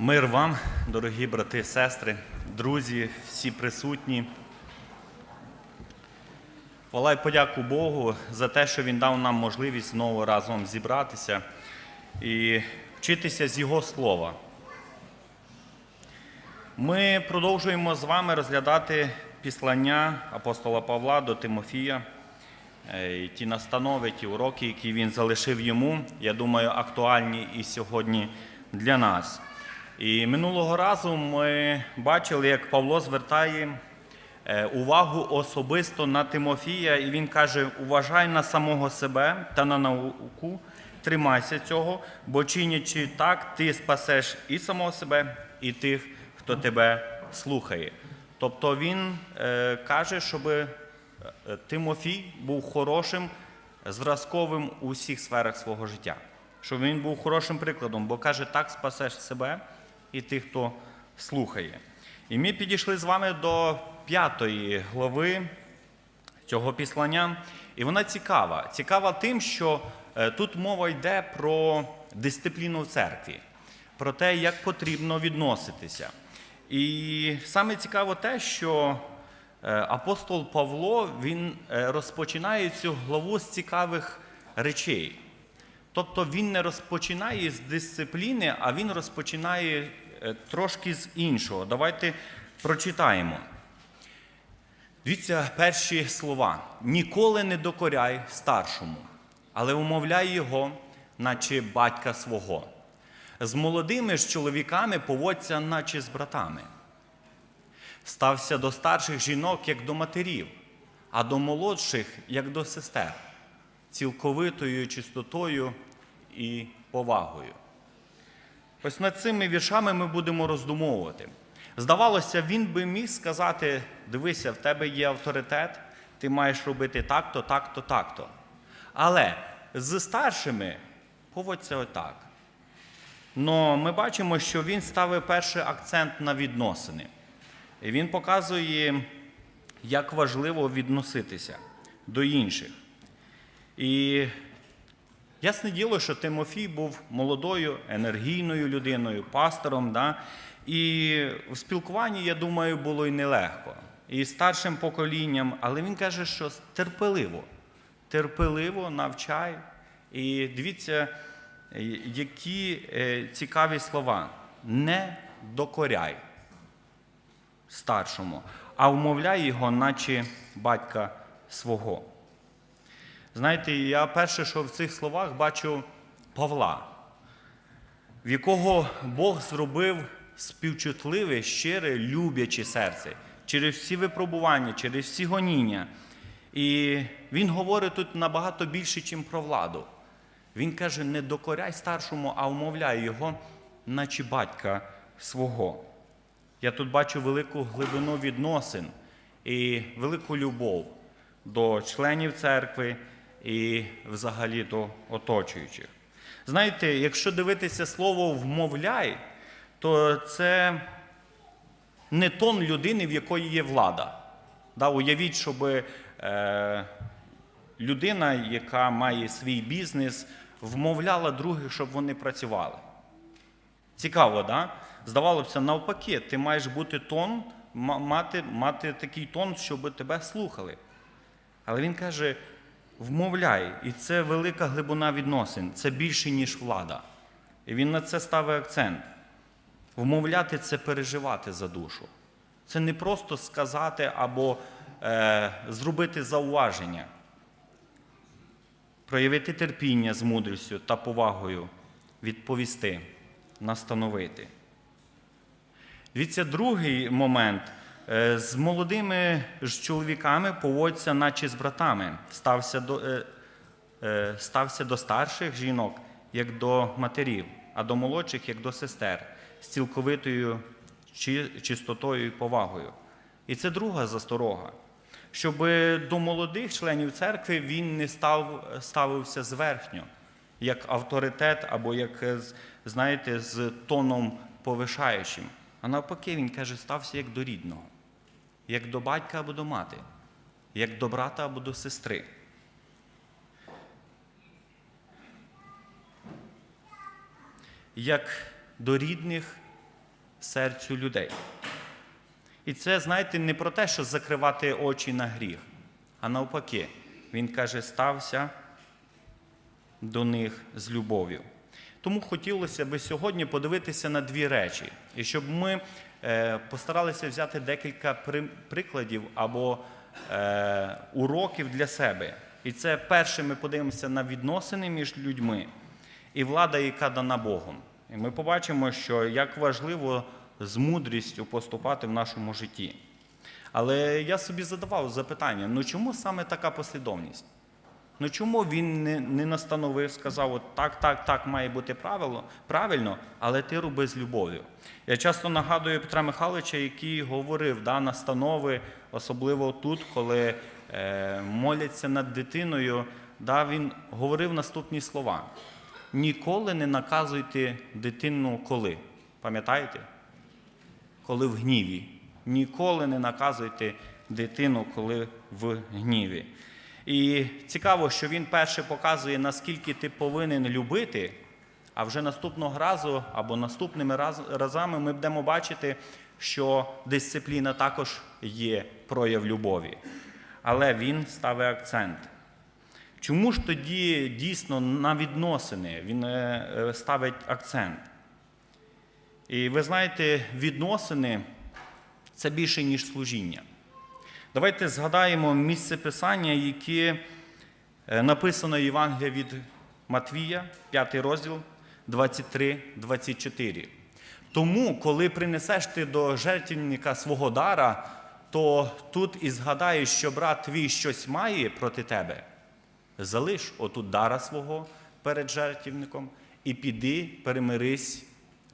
Мир вам, дорогі брати, сестри, друзі, всі присутні. Хвала подяку Богу за те, що Він дав нам можливість знову разом зібратися і вчитися з Його слова. Ми продовжуємо з вами розглядати післання апостола Павла до Тимофія. Е, І ті настанови, ті уроки, які він залишив йому, я думаю, актуальні і сьогодні для нас. І минулого разу ми бачили, як Павло звертає е, увагу особисто на Тимофія, і він каже: уважай на самого себе та на науку, тримайся цього, бо чинячи так, ти спасеш і самого себе, і тих, хто тебе слухає. Тобто він е, каже, щоби Е, Тимофій був хорошим, зразковим у всіх сферах свого життя. Щоб він був хорошим прикладом, бо каже, так спасеш себе і тих, хто слухає. І ми підійшли з вами до п'ятої глави цього післання, і вона цікава. Цікава тим, що е, тут мова йде про дисципліну в церкві, про те, як потрібно відноситися. І саме цікаво те, що Е, апостол Павло він е, розпочинає цю главу з цікавих речей. Тобто він не розпочинає з дисципліни, а він розпочинає е, трошки з іншого. Давайте прочитаємо. Дивіться перші слова. Ніколи не докоряй старшому, але умовляй його, наче батька свого. З молодими ж чоловіками поводься, наче з братами стався до старших жінок, як до матерів, а до молодших, як до сестер, цілковитою чистотою і повагою. Ось над цими віршами ми будемо роздумовувати. Здавалося, він би міг сказати: дивися, в тебе є авторитет, ти маєш робити так-то, так-то, так-то. Але з старшими поводься отак. Но ми бачимо, що він ставив перший акцент на відносини. І він показує, як важливо відноситися до інших. І ясне діло, що Тимофій був молодою, енергійною людиною, пастором. Да? І в спілкуванні, я думаю, було й нелегко. І старшим поколінням, але він каже, що терпеливо, терпеливо навчай. І дивіться, які е, цікаві слова. Не докоряй старшому, а вмовляє його, наче батька свого. Знаєте, я перше, що в цих словах бачу Павла, в якого Бог зробив співчутливе, щире, любляче серце через всі випробування, через всі гоніння. І він говорить тут набагато більше, ніж про владу. Він каже: не докоряй старшому, а вмовляй його, наче батька свого. Я тут бачу велику глибину відносин і велику любов до членів церкви і взагалі до оточуючих. Знаєте, якщо дивитися слово вмовляй, то це не тон людини, в якої є влада. Да, Уявіть, щоб е, людина, яка має свій бізнес, вмовляла других, щоб вони працювали. Цікаво, да? Здавалося б, навпаки, ти маєш бути тон, мати, мати такий тон, щоб тебе слухали. Але він каже: вмовляй, і це велика глибина відносин, це більше, ніж влада. І він на це ставить акцент. Вмовляти це переживати за душу. Це не просто сказати або е, зробити зауваження, проявити терпіння з мудрістю та повагою, відповісти, настановити. Дивіться, другий момент. Е, з молодими ж чоловіками поводься, наче з братами. Стався до, е, е, стався до старших жінок, як до матерів, а до молодших, як до сестер, з цілковитою чистотою і повагою. І це друга засторога. Щоб до молодих членів церкви він не став, ставився зверхньо, як авторитет або як, знаєте, з тоном повишаючим. А навпаки, він каже, стався як до рідного, як до батька або до мати, як до брата або до сестри. Як до рідних серцю людей. І це, знаєте, не про те, що закривати очі на гріх, а навпаки, він каже, стався до них з любов'ю. Тому хотілося би сьогодні подивитися на дві речі, і щоб ми е, постаралися взяти декілька прикладів або е, уроків для себе. І це перше, ми подивимося на відносини між людьми і влада, яка дана Богом. І ми побачимо, що як важливо з мудрістю поступати в нашому житті. Але я собі задавав запитання: ну чому саме така послідовність? Ну чому він не, не настановив, сказав, от так, так, так має бути правило, правильно, але ти роби з любов'ю. Я часто нагадую Петра Михайловича, який говорив да, настанови, особливо тут, коли е, моляться над дитиною, да, він говорив наступні слова: ніколи не наказуйте дитину коли. Пам'ятаєте? Коли в гніві. Ніколи не наказуйте дитину, коли в гніві. І цікаво, що він перше показує, наскільки ти повинен любити, а вже наступного разу або наступними раз- разами ми будемо бачити, що дисципліна також є прояв любові. Але він ставить акцент. Чому ж тоді дійсно на відносини він е, е, ставить акцент? І ви знаєте, відносини це більше, ніж служіння. Давайте згадаємо місце писання, яке е, написано в Євангелії від Матвія, 5 розділ 23-24. Тому, коли принесеш ти до жертвенника свого дара, то тут і згадаєш, що брат твій щось має проти тебе, залиш отут дара свого перед жертвівником і піди, перемирись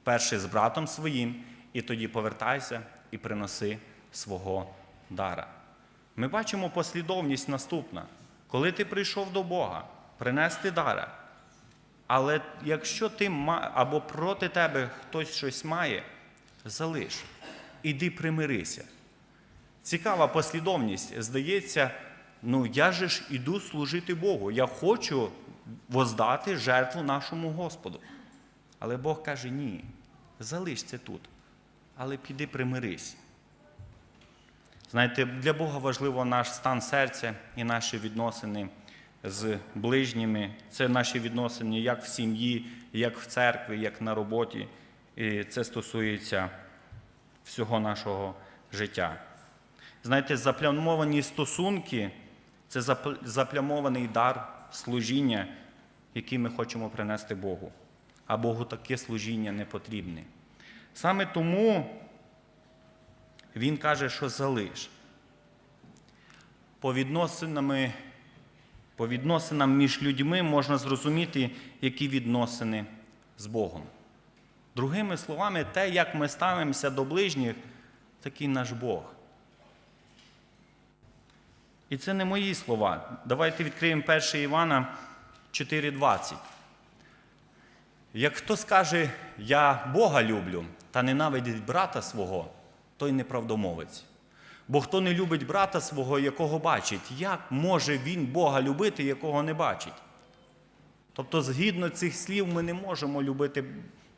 перше з братом своїм, і тоді повертайся і приноси свого дара. Ми бачимо послідовність наступна. Коли ти прийшов до Бога, принести дара. Але якщо ти або проти тебе хтось щось має, залиш. Іди примирися. Цікава послідовність. Здається, ну я же ж іду служити Богу. Я хочу воздати жертву нашому Господу. Але Бог каже: ні, залиш це тут. Але піди примирись. Знаєте, для Бога важливо наш стан серця і наші відносини з ближніми. Це наші відносини як в сім'ї, як в церкві, як на роботі. І це стосується всього нашого життя. Знаєте, заплямовані стосунки це заплямований дар служіння, який ми хочемо принести Богу. А Богу таке служіння не потрібне. Саме тому він каже, що залиш. По відносинами, по відносинам між людьми можна зрозуміти, які відносини з Богом. Другими словами, те, як ми ставимося до ближніх, такий наш Бог. І це не мої слова. Давайте відкриємо 1 Івана 4,20. Як хто скаже, я Бога люблю та ненавидить брата свого, той неправдомовець. Бо хто не любить брата свого, якого бачить, як може він Бога любити, якого не бачить? Тобто, згідно цих слів, ми не можемо любити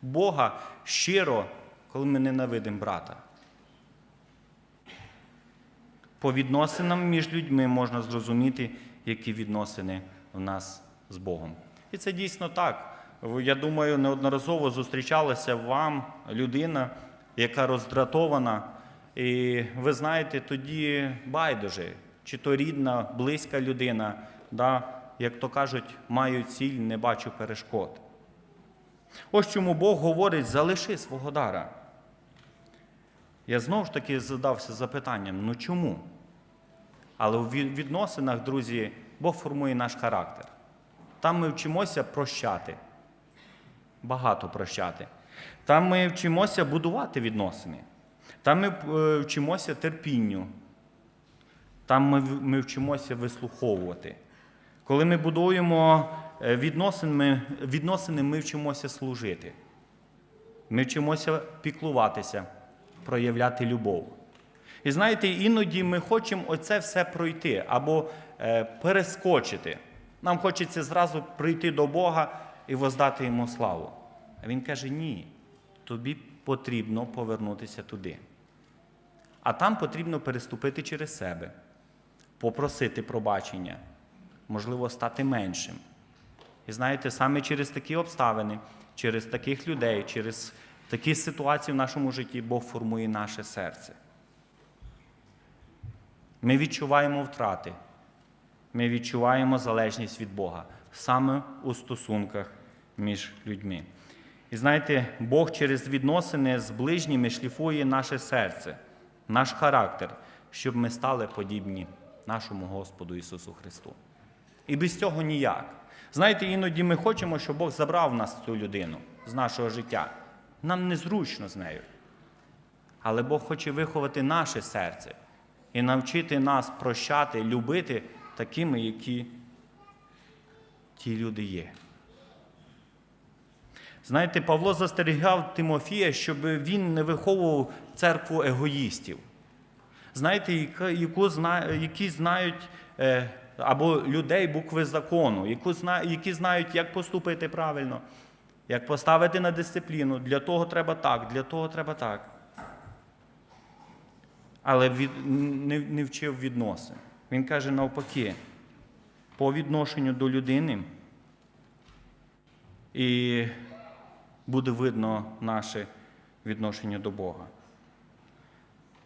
Бога щиро, коли ми ненавидимо брата. По відносинам між людьми можна зрозуміти, які відносини в нас з Богом. І це дійсно так. Я думаю, неодноразово зустрічалася вам людина, яка роздратована, і ви знаєте, тоді байдуже, чи то рідна, близька людина, да, як то кажуть, маю ціль, не бачу перешкод. Ось чому Бог говорить: залиши свого дара. Я знову ж таки задався запитанням: ну чому? Але у відносинах, друзі, Бог формує наш характер. Там ми вчимося прощати, багато прощати. Там ми вчимося будувати відносини. Там ми е, вчимося терпінню. Там ми, ми вчимося вислуховувати. Коли ми будуємо е, відносини, відносини, ми вчимося служити. Ми вчимося піклуватися, проявляти любов. І знаєте, іноді ми хочемо оце все пройти або е, перескочити. Нам хочеться зразу прийти до Бога і воздати йому славу. А він каже: ні, тобі потрібно повернутися туди. А там потрібно переступити через себе, попросити пробачення, можливо, стати меншим. І знаєте, саме через такі обставини, через таких людей, через такі ситуації в нашому житті Бог формує наше серце. Ми відчуваємо втрати, ми відчуваємо залежність від Бога саме у стосунках між людьми. І знаєте, Бог через відносини з ближніми шліфує наше серце, наш характер, щоб ми стали подібні нашому Господу Ісусу Христу. І без цього ніяк. Знаєте, іноді ми хочемо, щоб Бог забрав нас цю людину з нашого життя. Нам незручно з нею. Але Бог хоче виховати наше серце і навчити нас прощати, любити такими, які ті люди є. Знаєте, Павло застерігав Тимофія, щоб він не виховував церкву егоїстів. Знаєте, яку які знають е, або людей букви закону, які знають, як поступити правильно, як поставити на дисципліну. Для того треба так, для того треба так. Але від, не, не вчив відносин. Він каже навпаки, по відношенню до людини і буде видно наше відношення до Бога.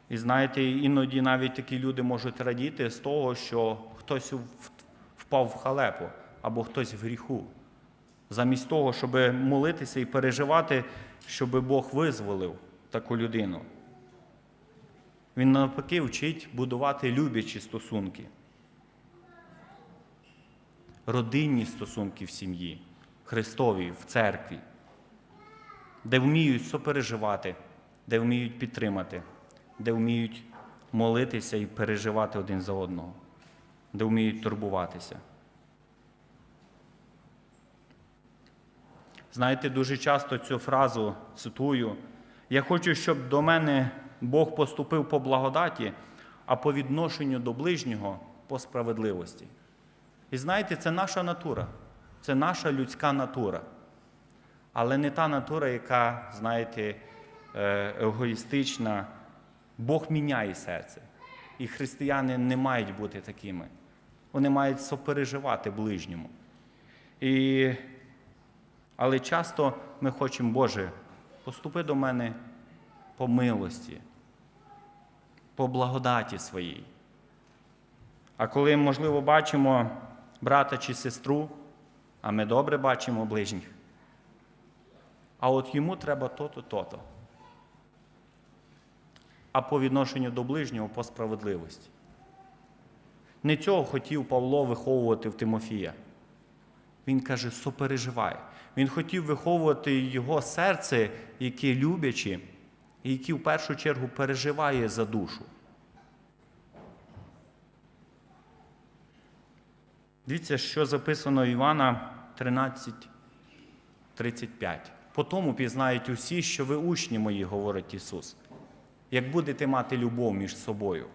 І знаєте, іноді навіть такі люди можуть радіти з того, що хтось впав в халепу або хтось в гріху. Замість того, щоб молитися і переживати, щоб Бог визволив таку людину. Він навпаки вчить будувати люблячі стосунки, родинні стосунки в сім'ї, Христові, в церкві, де вміють сопереживати, де вміють підтримати, де вміють молитися і переживати один за одного, де вміють турбуватися. Знаєте, дуже часто цю фразу цитую. Я хочу, щоб до мене Бог поступив по благодаті, а по відношенню до ближнього по справедливості. І знаєте, це наша натура, це наша людська натура. Але не та натура, яка, знаєте, е, егоїстична. Бог міняє серце. І християни не мають бути такими. Вони мають сопереживати ближньому. І... Але часто ми хочемо, Боже, поступи до мене по милості, по благодаті своїй. А коли, можливо, бачимо брата чи сестру, а ми добре бачимо ближніх, а от йому треба то-то, то-то. А по відношенню до ближнього по справедливості. Не цього хотів Павло виховувати в Тимофія. Він каже, сопереживай. Він хотів виховувати його серце, яке любляче, і яке в першу чергу переживає за душу. Дивіться, що записано в Івана 13:35. По тому пізнають усі, що ви учні мої, говорить Ісус, як будете мати любов між собою.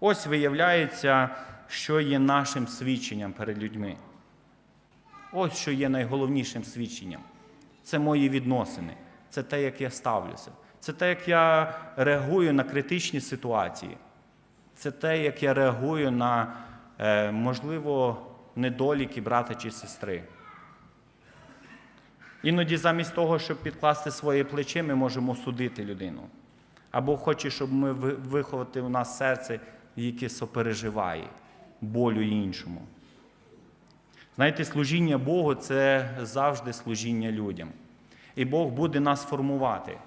Ось виявляється, що є нашим свідченням перед людьми. Ось що є найголовнішим свідченням. Це мої відносини, це те, як я ставлюся, це те, як я реагую на критичні ситуації, це те, як я реагую на, е, можливо, недоліки брата чи сестри. Іноді замість того, щоб підкласти своє плече, ми можемо судити людину. Або хоче, щоб ми виховати у нас серце, яке сопереживає болю іншому. Знаєте, служіння Богу це завжди служіння людям. І Бог буде нас формувати.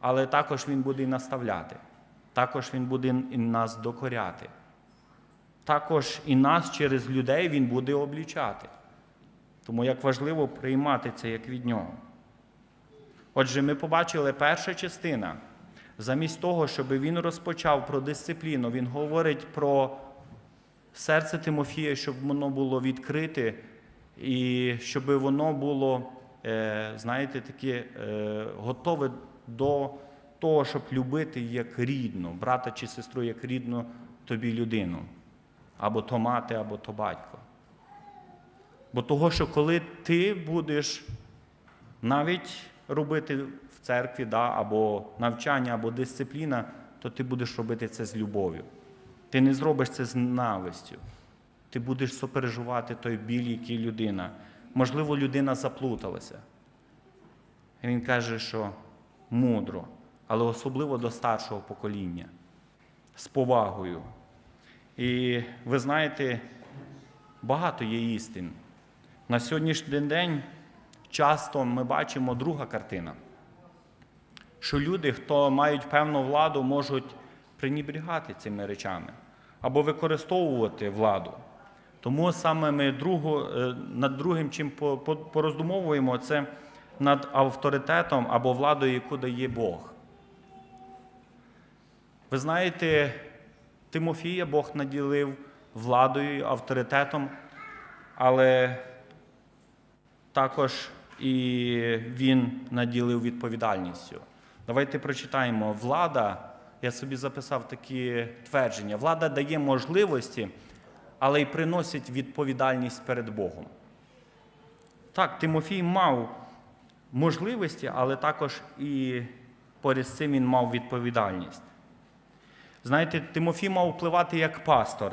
Але також Він буде і наставляти. Також Він буде і нас докоряти. Також і нас через людей Він буде облічати. Тому як важливо приймати це як від нього. Отже, ми побачили перша частина. Замість того, щоб він розпочав про дисципліну, він говорить про серце Тимофія, щоб воно було відкрите, і щоб воно було, е, знаєте, таке е, готове до того, щоб любити як рідну, брата чи сестру як рідну тобі людину. Або то мати, або то батько. Бо того, що коли ти будеш навіть робити в церкві, да, або навчання, або дисципліна, то ти будеш робити це з любов'ю. Ти не зробиш це з ненавистю. Ти будеш сопереживати той біль, який людина. Можливо, людина заплуталася. І він каже, що мудро, але особливо до старшого покоління, з повагою. І ви знаєте, багато є істин. На сьогоднішній день часто ми бачимо друга картина, що люди, хто мають певну владу, можуть пренебрігати цими речами або використовувати владу. Тому саме ми другу, е, над другим, чим по- по- пороздумовуємо, це над авторитетом або владою, яку дає Бог. Ви знаєте, Тимофія Бог наділив владою, авторитетом, але також і він наділив відповідальністю. Давайте прочитаємо. Влада, я собі записав такі твердження. Влада дає можливості, але й приносить відповідальність перед Богом. Так, Тимофій мав можливості, але також і поряд з цим він мав відповідальність. Знаєте, Тимофій мав впливати як пастор.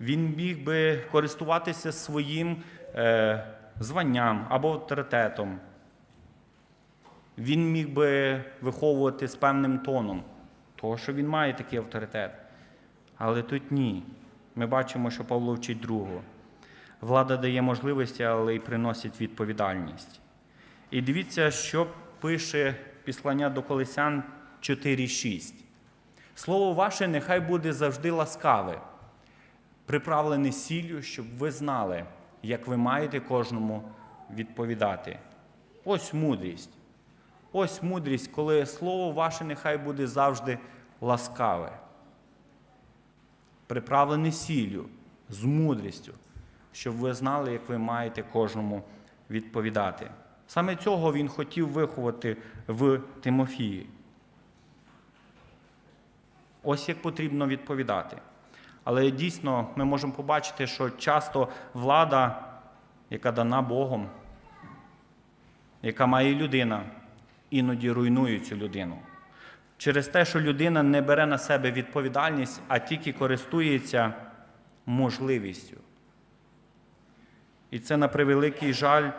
Він міг би користуватися своїм е, званням або авторитетом. Він міг би виховувати з певним тоном, того, що він має такий авторитет. Але тут ні. Ми бачимо, що Павло вчить другого. Влада дає можливості, але й приносить відповідальність. І дивіться, що пише післання до Колесян 4.6. Слово ваше нехай буде завжди ласкаве, приправлене сіллю, щоб ви знали, як ви маєте кожному відповідати. Ось мудрість. Ось мудрість, коли слово ваше нехай буде завжди ласкаве, приправлене сіллю, з мудрістю, щоб ви знали, як ви маєте кожному відповідати. Саме цього він хотів виховати в Тимофії. Ось як потрібно відповідати. Але дійсно ми можемо побачити, що часто влада, яка дана Богом, яка має людина, іноді руйнує цю людину. Через те, що людина не бере на себе відповідальність, а тільки користується можливістю. І це на превеликий жаль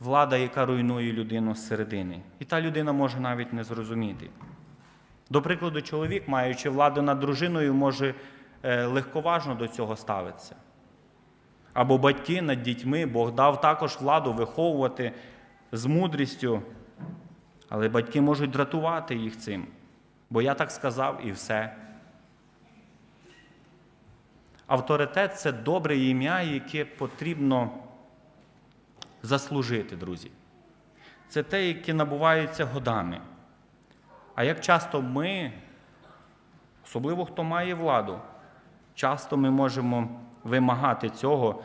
влада, яка руйнує людину зсередини. І та людина може навіть не зрозуміти. До прикладу, чоловік, маючи владу над дружиною, може легковажно до цього ставитися. Або батьки над дітьми, Бог дав також владу виховувати з мудрістю, але батьки можуть дратувати їх цим, бо я так сказав і все. Авторитет це добре ім'я, яке потрібно заслужити, друзі. Це те, яке набувається годами. А як часто ми, особливо хто має владу, часто ми можемо вимагати цього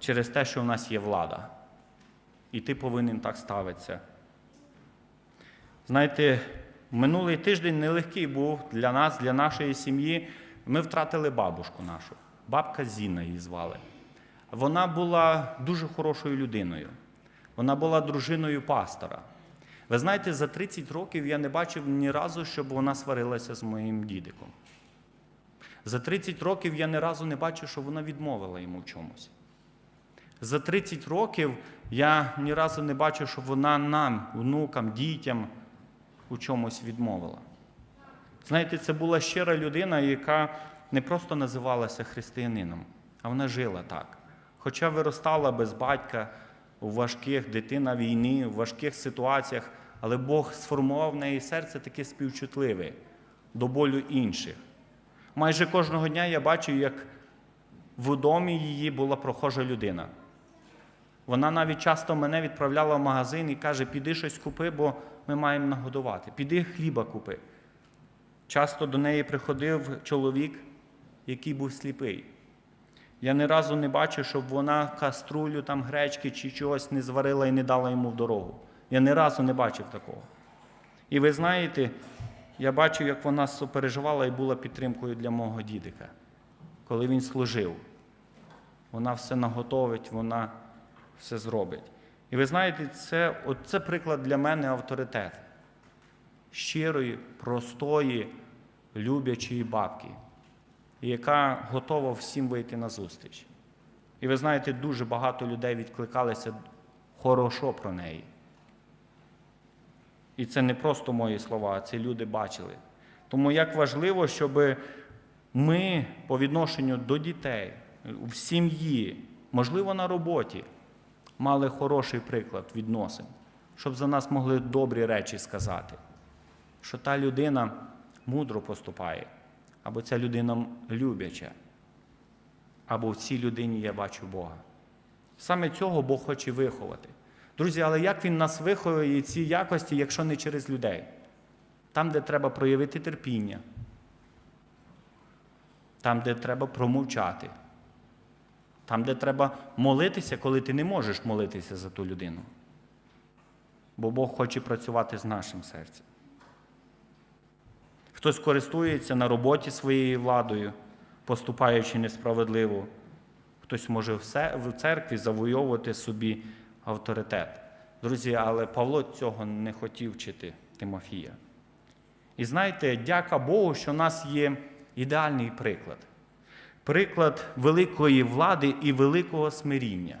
через те, що в нас є влада. І ти повинен так ставитися. Знаєте, минулий тиждень нелегкий був для нас, для нашої сім'ї. Ми втратили бабушку нашу. Бабка Зіна її звали. Вона була дуже хорошою людиною. Вона була дружиною пастора. Ви знаєте, за 30 років я не бачив ні разу, щоб вона сварилася з моїм дідиком. За 30 років я ні разу не бачив, що вона відмовила йому в чомусь. За 30 років я ні разу не бачив, щоб вона нам, внукам, дітям у чомусь відмовила. Знаєте, це була щира людина, яка не просто називалася християнином, а вона жила так. Хоча виростала без батька у важких дитина війни, у важких ситуаціях, але Бог сформував в неї серце таке співчутливе до болю інших. Майже кожного дня я бачу, як в домі її була прохожа людина. Вона навіть часто мене відправляла в магазин і каже, піди щось купи, бо ми маємо нагодувати. Піди хліба купи. Часто до неї приходив чоловік, який був сліпий. Я ні разу не бачив, щоб вона каструлю там гречки чи чогось не зварила і не дала йому в дорогу. Я ні разу не бачив такого. І ви знаєте, я бачив, як вона сопереживала і була підтримкою для мого дідика, коли він служив. Вона все наготовить, вона все зробить. І ви знаєте, це, от це приклад для мене авторитет. щирої, простої, люблячої бабки, яка готова всім вийти на зустріч. І ви знаєте, дуже багато людей відкликалися хорошо про неї. І це не просто мої слова, це люди бачили. Тому як важливо, щоб ми по відношенню до дітей, в сім'ї, можливо, на роботі, мали хороший приклад відносин, щоб за нас могли добрі речі сказати, що та людина мудро поступає, або ця людина любляча, або в цій людині я бачу Бога. Саме цього Бог хоче виховати. Друзі, але як Він нас виховує ці якості, якщо не через людей? Там, де треба проявити терпіння, там, де треба промовчати, там, де треба молитися, коли ти не можеш молитися за ту людину. Бо Бог хоче працювати з нашим серцем. Хтось користується на роботі своєю владою, поступаючи несправедливо. Хтось може в церкві завойовувати собі авторитет. Друзі, але Павло цього не хотів вчити Тимофія. І знаєте, дяка Богу, що в нас є ідеальний приклад. Приклад великої влади і великого смиріння,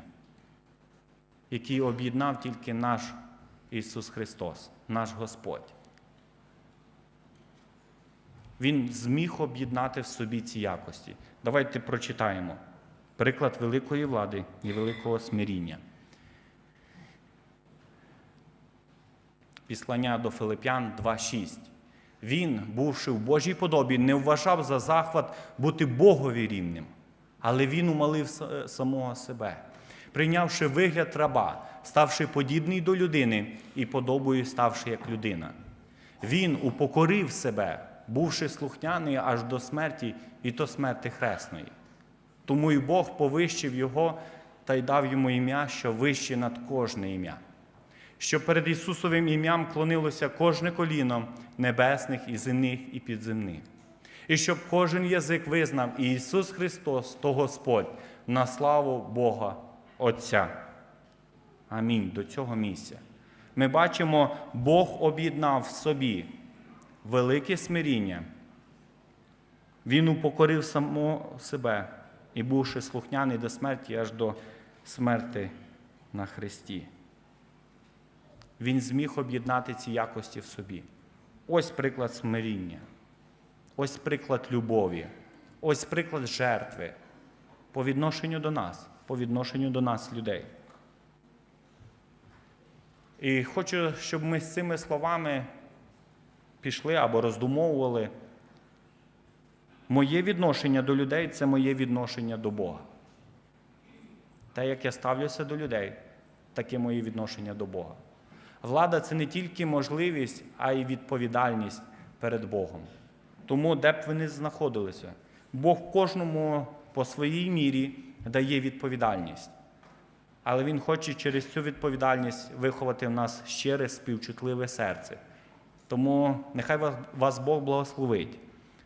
який об'єднав тільки наш Ісус Христос, наш Господь. Він зміг об'єднати в собі ці якості. Давайте прочитаємо приклад великої влади і великого смиріння. Післання до Филип'ян 2.6. Він, бувши в Божій подобі, не вважав за захват бути Богові рівним, але він умалив самого себе, прийнявши вигляд раба, ставши подібний до людини і подобою ставши як людина. Він упокорив себе, бувши слухняний аж до смерті, і то смерти хресної. Тому й Бог повищив його та й дав йому ім'я, що вище над кожне ім'я щоб перед Ісусовим ім'ям клонилося кожне коліно небесних і земних і підземних. І щоб кожен язик визнав і Ісус Христос, то Господь, на славу Бога Отця. Амінь. До цього місця. Ми бачимо, Бог об'єднав в собі велике смиріння. Він упокорив самого себе і, бувши слухняний до смерті, аж до смерти на Христі він зміг об'єднати ці якості в собі. Ось приклад смиріння, ось приклад любові, ось приклад жертви по відношенню до нас, по відношенню до нас, людей. І хочу, щоб ми з цими словами пішли або роздумовували. Моє відношення до людей це моє відношення до Бога. Те, як я ставлюся до людей, таке моє відношення до Бога. Влада це не тільки можливість, а й відповідальність перед Богом. Тому, де б ви не знаходилися, Бог кожному по своїй мірі дає відповідальність. Але Він хоче через цю відповідальність виховати в нас щире співчутливе серце. Тому нехай вас Бог благословить,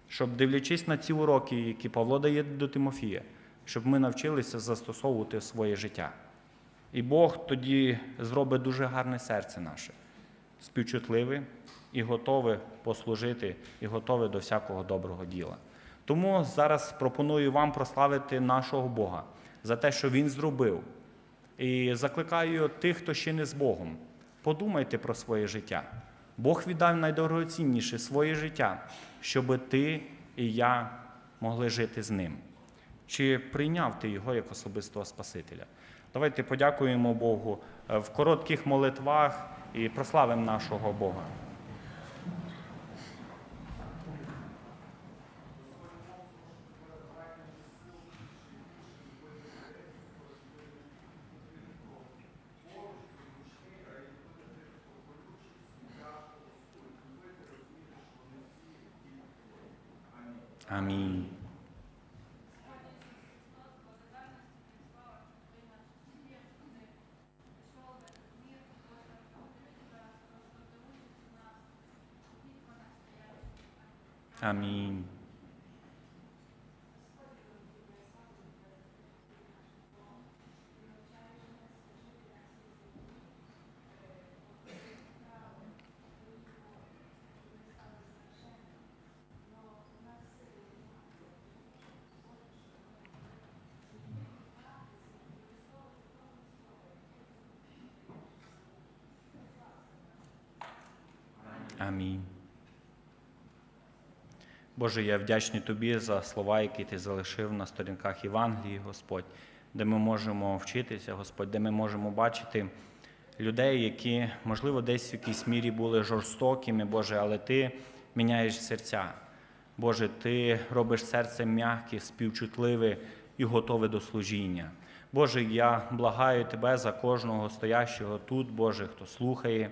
щоб, дивлячись на ці уроки, які Павло дає до Тимофія, щоб ми навчилися застосовувати своє життя. І Бог тоді зробить дуже гарне серце наше, співчутливе і готове послужити, і готове до всякого доброго діла. Тому зараз пропоную вам прославити нашого Бога за те, що Він зробив. І закликаю тих, хто ще не з Богом. Подумайте про своє життя. Бог віддав найдорогоцінніше своє життя, щоб ти і я могли жити з ним. Чи прийняв ти його як особистого Спасителя? Давайте подякуємо Богу е, в коротких молитвах і прославимо нашого Бога. mim. a mim. Боже, я вдячний Тобі за слова, які Ти залишив на сторінках Євангелії, Господь, де ми можемо вчитися, Господь, де ми можемо бачити людей, які, можливо, десь в якійсь мірі були жорстокими, Боже, але Ти міняєш серця. Боже, Ти робиш серце м'яке, співчутливе і готове до служіння. Боже, я благаю Тебе за кожного стоящого тут, Боже, хто слухає.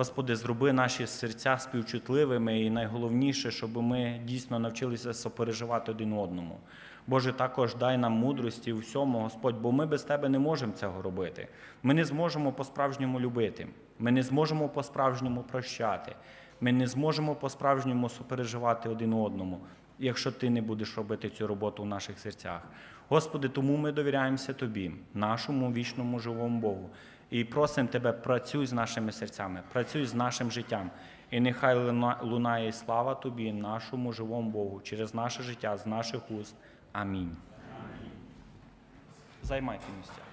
Господи, зроби наші серця співчутливими і найголовніше, щоб ми дійсно навчилися сопереживати один одному. Боже, також дай нам мудрості у всьому, Господь, бо ми без Тебе не можемо цього робити. Ми не зможемо по-справжньому любити, ми не зможемо по-справжньому прощати, ми не зможемо по-справжньому сопереживати один одному, якщо Ти не будеш робити цю роботу в наших серцях. Господи, тому ми довіряємося Тобі, нашому вічному живому Богу. І просимо Тебе, працюй з нашими серцями, працюй з нашим життям. І нехай лунає слава Тобі, нашому живому Богу, через наше життя, з наших уст. Амінь. Займайте місця.